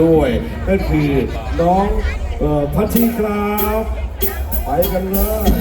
ด้วยนั่นคือน้องพัชชีครับ ไปกันเลย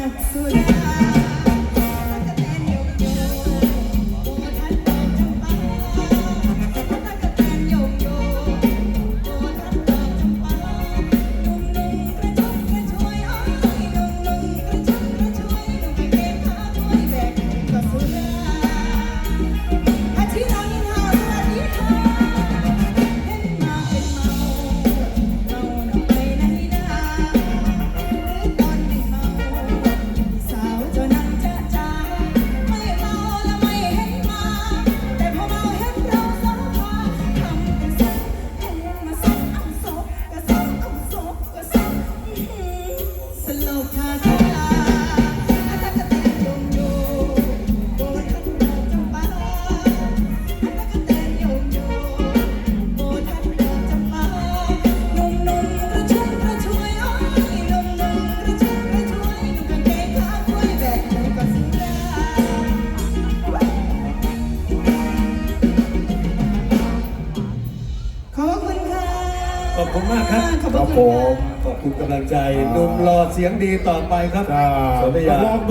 Sua ขอบคุณมากครับขอบคุณขอบคุณกำลังใจนุ่มหล่อเสียงดีต่อไปครับสวัสดีครับ